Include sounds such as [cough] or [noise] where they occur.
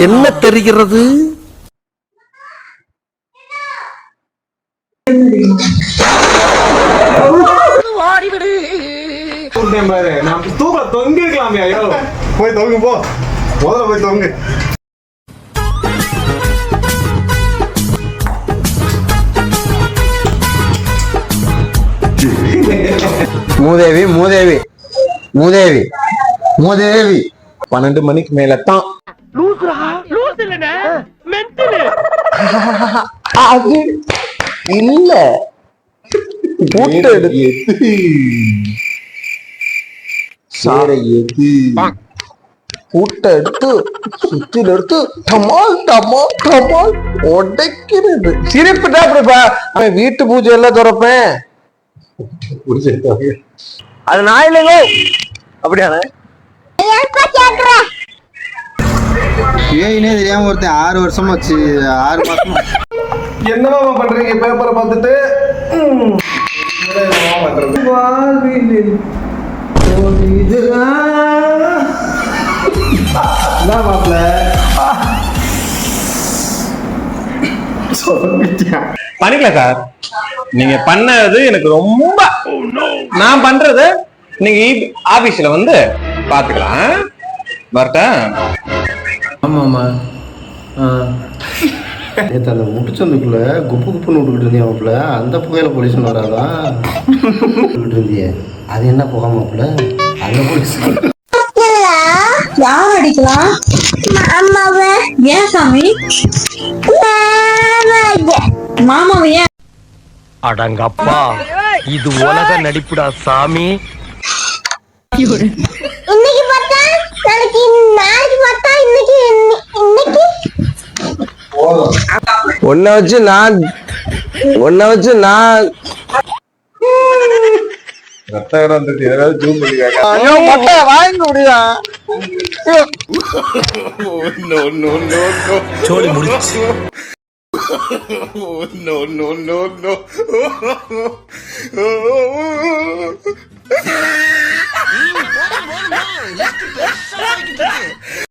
என்ன தெரிகிறது? தூக்க தொங்கிருக்கலாமே ஐயோ போய் தொங்கு போ. முதல்ல போய் தொங்கு. மூதேவி மூதேவி மூதேவி மூதேவி. பன்னெண்டு மணிக்கு மேல தான் [laughs] அது இல்ல. எடுத்து சாரை எது கூட்ட எடுத்து சுத்தில எடுத்து டமால் டமால் டமால் உடைக்கிறது. சிரிப்புட்டா அப்படிப்பா அவன் வீட்டு பூஜை எல்லாம் திறப்பேன். அது நான் இல்லைங்க அப்படியானே ஏன்னே தெரியாம ஒருத்தன் ஆறு வருஷமா வச்சு ஆறு மாசமா. என்னமா பண்றீங்க? பேப்பரை பார்த்துட்டு இதுதான். மாப்பிள்ள பண்ணிக்கலாம் சார். நீங்க பண்ணது எனக்கு ரொம்ப நான் பண்றது நீங்க ஆபீஸ்ல வந்து பாத்துக்கலாம் வரட்டா? ஆமாம்மா. நேற்று அந்த முட்டுச்சந்துக்குள்ள குப்பு குப்புன்னு விட்டுக்கிட்டு இருந்தியா மாப்பிள்ள? அந்த புகையில போலீஸ் வராதான் விட்டுக்கிட்டு இருந்தியே. அது என்ன புகை மாப்பிள்ள? அந்த போலீஸ் யார் அடிக்கலாம் ஏன் சாமி? மாமாவை. ஏன்? அடங்கப்பா. இது உலக நடிப்புடா சாமி. உன்னை வச்சு நான் உன்னை வச்சு நான் ரத்தம் வந்துட்டு ஏதாவது ஜூம் வாங்கி முடியா சோழி முடிச்சு no, no, no, no.